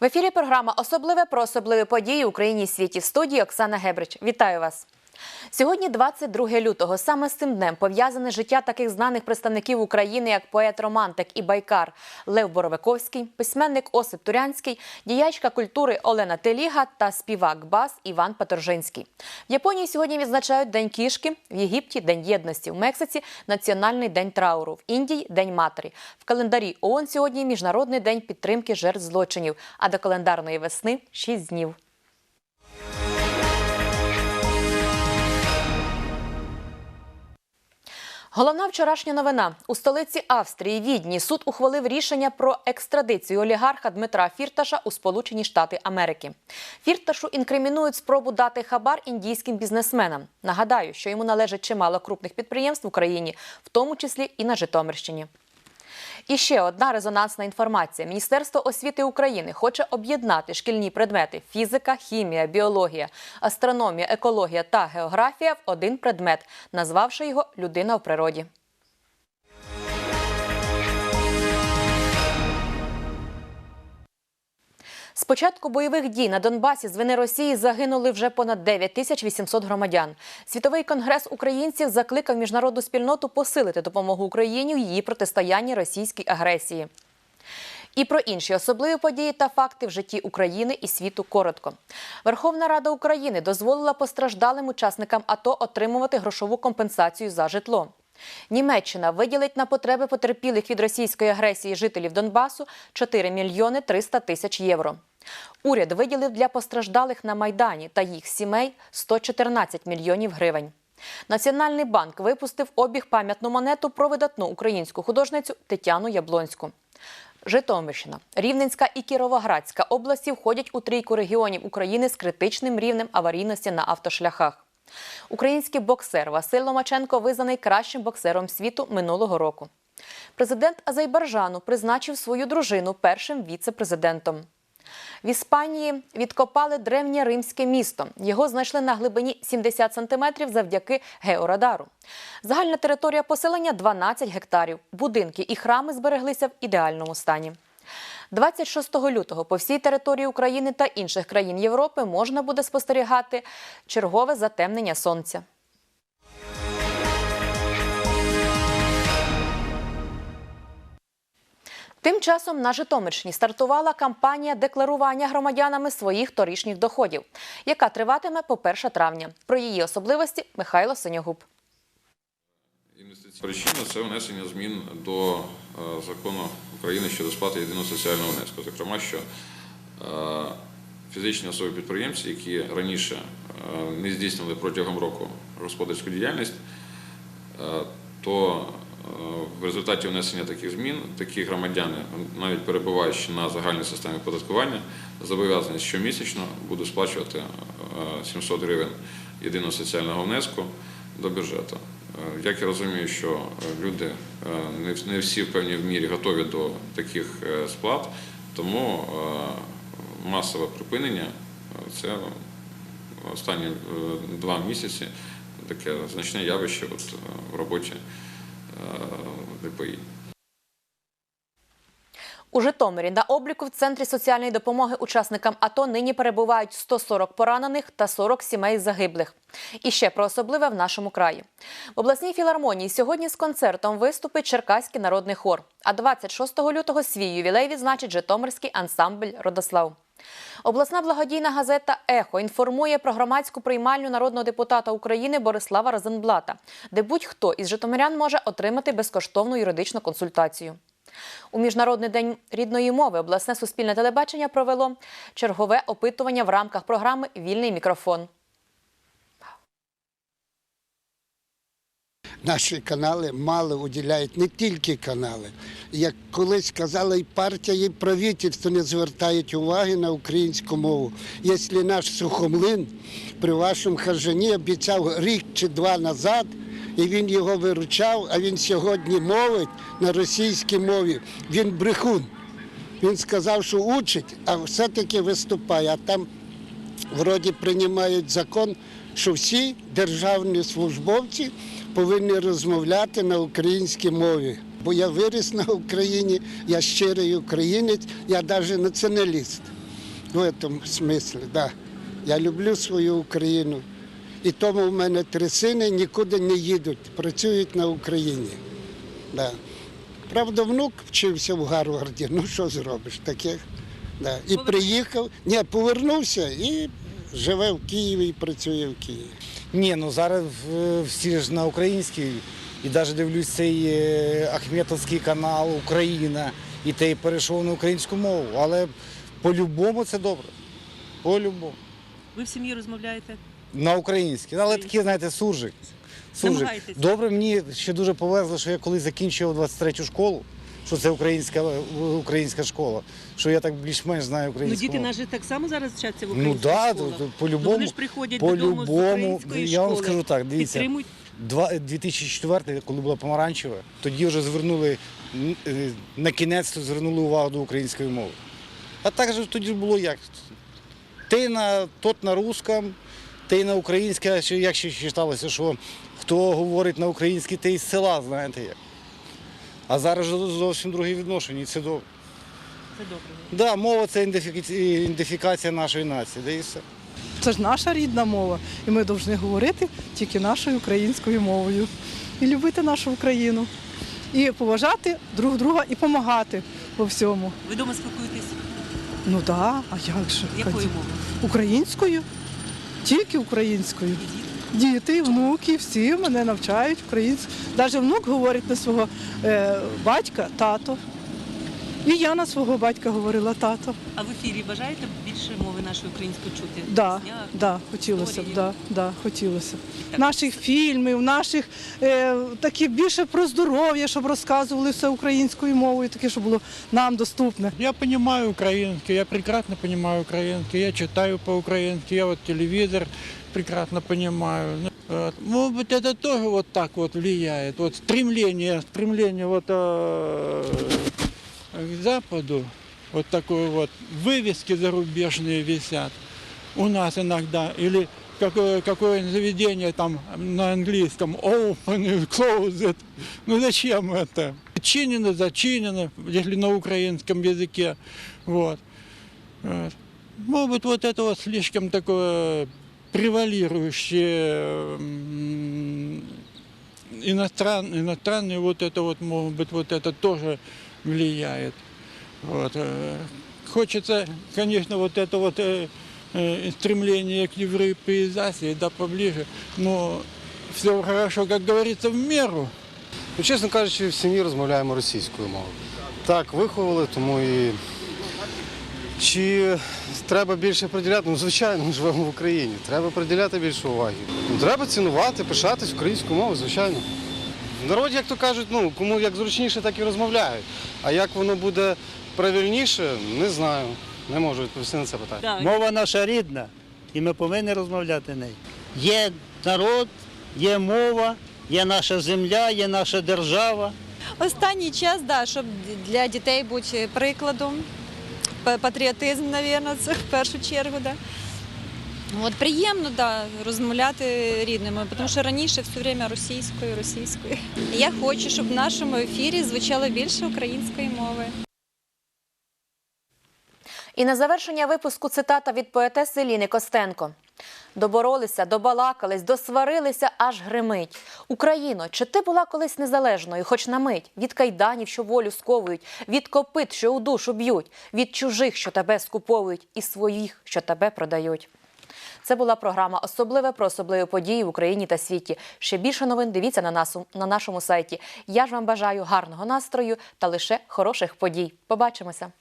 В ефірі програма Особливе про особливі події в Україні і світі в студії Оксана Гебрич. Вітаю вас. Сьогодні 22 лютого. Саме з цим днем пов'язане життя таких знаних представників України, як поет-романтик і байкар Лев Боровиковський, письменник Осип Турянський, діячка культури Олена Теліга та співак бас Іван Петоржинський. В Японії сьогодні відзначають День кішки, в Єгипті День єдності, в Мексиці Національний день трауру, в Індії День матері. В календарі ООН сьогодні Міжнародний день підтримки жертв злочинів. А до календарної весни 6 днів. Головна вчорашня новина у столиці Австрії Відні суд ухвалив рішення про екстрадицію олігарха Дмитра Фірташа у Сполучені Штати Америки. Фірташу інкримінують спробу дати хабар індійським бізнесменам. Нагадаю, що йому належить чимало крупних підприємств в Україні, в тому числі і на Житомирщині. І ще одна резонансна інформація: Міністерство освіти України хоче об'єднати шкільні предмети фізика, хімія, біологія, астрономія, екологія та географія в один предмет, назвавши його Людина в природі. З початку бойових дій на Донбасі з вини Росії загинули вже понад 9 тисяч 800 громадян. Світовий конгрес українців закликав міжнародну спільноту посилити допомогу Україні в її протистоянні російській агресії. І про інші особливі події та факти в житті України і світу коротко. Верховна Рада України дозволила постраждалим учасникам АТО отримувати грошову компенсацію за житло. Німеччина виділить на потреби потерпілих від російської агресії жителів Донбасу 4 мільйони 300 тисяч євро. Уряд виділив для постраждалих на Майдані та їх сімей 114 мільйонів гривень. Національний банк випустив обіг пам'ятну монету про видатну українську художницю Тетяну Яблонську. Житомирщина, Рівненська і Кіровоградська області входять у трійку регіонів України з критичним рівнем аварійності на автошляхах. Український боксер Василь Ломаченко визнаний кращим боксером світу минулого року. Президент Азербайджану призначив свою дружину першим віце-президентом. В Іспанії відкопали древнє римське місто. Його знайшли на глибині 70 сантиметрів завдяки георадару. Загальна територія поселення 12 гектарів. Будинки і храми збереглися в ідеальному стані. 26 лютого по всій території України та інших країн Європи можна буде спостерігати чергове затемнення сонця. Тим часом на Житомирщині стартувала кампанія декларування громадянами своїх торішніх доходів, яка триватиме по 1 травня. Про її особливості Михайло Синьогуб. Інвестиційна причина це внесення змін до е, закону України щодо сплати єдиного соціального внеску. Зокрема, що е, фізичні особи підприємці, які раніше е, не здійснили протягом року господарську діяльність, то в результаті внесення таких змін такі громадяни, навіть перебуваючи на загальній системі оподаткування, зобов'язані щомісячно будуть сплачувати е, 700 гривень єдиного соціального внеску до бюджету. Е, Як я розумію, що е, люди е, не всі в певній мірі готові до таких сплат, тому масове припинення це останні два місяці таке значне явище от, в роботі ДПІ. У Житомирі на обліку в центрі соціальної допомоги учасникам АТО нині перебувають 140 поранених та 40 сімей загиблих. І ще про особливе в нашому краї. В обласній філармонії сьогодні з концертом виступить Черкаський народний хор. А 26 лютого свій ювілей відзначить Житомирський ансамбль Родослав. Обласна благодійна газета Ехо інформує про громадську приймальню народного депутата України Борислава Розенблата, де будь-хто із житомирян може отримати безкоштовну юридичну консультацію. У Міжнародний день рідної мови обласне суспільне телебачення провело чергове опитування в рамках програми Вільний мікрофон. Наші канали мало уділяють не тільки канали. Як колись казала і партія, і правительство не звертають уваги на українську мову. Якщо наш сухомлин при вашому хажані обіцяв рік чи два назад, і він його виручав, а він сьогодні мовить на російській мові, він брехун. Він сказав, що учить, а все-таки виступає. А там вроді приймають закон, що всі державні службовці повинні розмовляти на українській мові. Бо я виріс на Україні, я щирий українець, я навіть націоналіст. В цьому смислі, да. Я люблю свою Україну. І тому в мене три сини нікуди не їдуть, працюють на Україні. Да. Правда, внук вчився в Гарварді, ну що зробиш таке. Да. І приїхав, ні, повернувся і живе в Києві і працює в Києві. Ні, ну зараз е, всі ж на українській. І навіть дивлюсь цей е, Ахметовський канал Україна, і той перейшов на українську мову. Але по-любому це добре. По-любому. Ви в сім'ї розмовляєте? На українській. Але такі, знаєте, суржик. суржик. Добре, мені ще дуже повезло, що я коли закінчував 23-ю школу, що це українська, українська школа, що я так більш-менш знаю Ну, українську діти мову. наші так само зараз вчаться в Ну українських да, школах? то- то Ну, по-любому, вони ж приходять додому з по-любому, української я вам школи, скажу так, дивіться, підтримують. Два- 2004, коли була помаранчева, тоді вже звернули м, е, на кінець звернули увагу до української мови. А так же тоді було як? Ти на тот на русском, ти на українське, а як ще вважалося, що хто говорить на українській, ти із села, знаєте як. А зараз зовсім друге відношення, і це добре. Це добре. Да, мова це ідентифікація нашої нації, де і все. Це ж наша рідна мова, і ми повинні говорити тільки нашою українською мовою. І любити нашу Україну, і поважати друг друга і допомагати у всьому. Ви вдома спілкуєтесь Ну так, да, а як же? якою мовою? Українською, тільки українською. Діти, внуки, всі мене навчають українською. Навіть внук говорить на свого е, батька тато. І я на свого батька говорила тато. А в ефірі бажаєте більше мови нашої української чути? Да, В піснях? да, хотілося б, історії? да, да, хотілося б. Так. Наших фільмів, наших е, такі більше про здоров'я, щоб розказували все українською мовою, таке, щоб було нам доступне. Я понимаю украинский, я прекрасно понимаю украинский, я читаю по-украински, я вот телевизор прекрасно понимаю. Ну, вот. Может быть, это тоже вот так вот влияет. Вот стремление, стремление вот э, к Западу, вот такое вот, вывески зарубежные висят у нас иногда, или какое, какое заведение там на английском open и closed. Ну зачем это? Чинено, зачинено, если на украинском языке. Вот. Может вот это вот слишком такое превалирующее иностран, иностранное, вот это вот, может быть, вот это тоже влияет. Вот. э, Хочется, конечно, вот это вот э, э, стремление к европеизации, да, поближе, но все хорошо, как говорится, в меру. Ну, чесно кажучи, в сім'ї розмовляємо російською мовою. Так, виховали, тому і чи треба більше приділяти? Ну, звичайно, ми живемо в Україні. Треба приділяти більше уваги. Ну, треба цінувати, пишатись українською мовою, звичайно. В народі, як то кажуть, ну, кому як зручніше, так і розмовляють. А як воно буде правильніше, не знаю. Не можу відповісти на це питання. Да. Мова наша рідна, і ми повинні розмовляти нею. Є народ, є мова, є наша земля, є наша держава. Останній час, да, щоб для дітей бути прикладом. Патріотизм, мабуть, це в першу чергу. Да. От приємно да, розмовляти рідними, тому що раніше все время російською, російською. Я хочу, щоб в нашому ефірі звучало більше української мови. І на завершення випуску цитата від поетеси Ліни Костенко. Доборолися, добалакались, досварилися, аж гримить. Україно, чи ти була колись незалежною, хоч на мить, від кайданів, що волю сковують, від копит, що у душу б'ють, від чужих, що тебе скуповують, і своїх, що тебе продають. Це була програма Особливе про особливі події в Україні та світі. Ще більше новин дивіться на, нас, на нашому сайті. Я ж вам бажаю гарного настрою та лише хороших подій. Побачимося!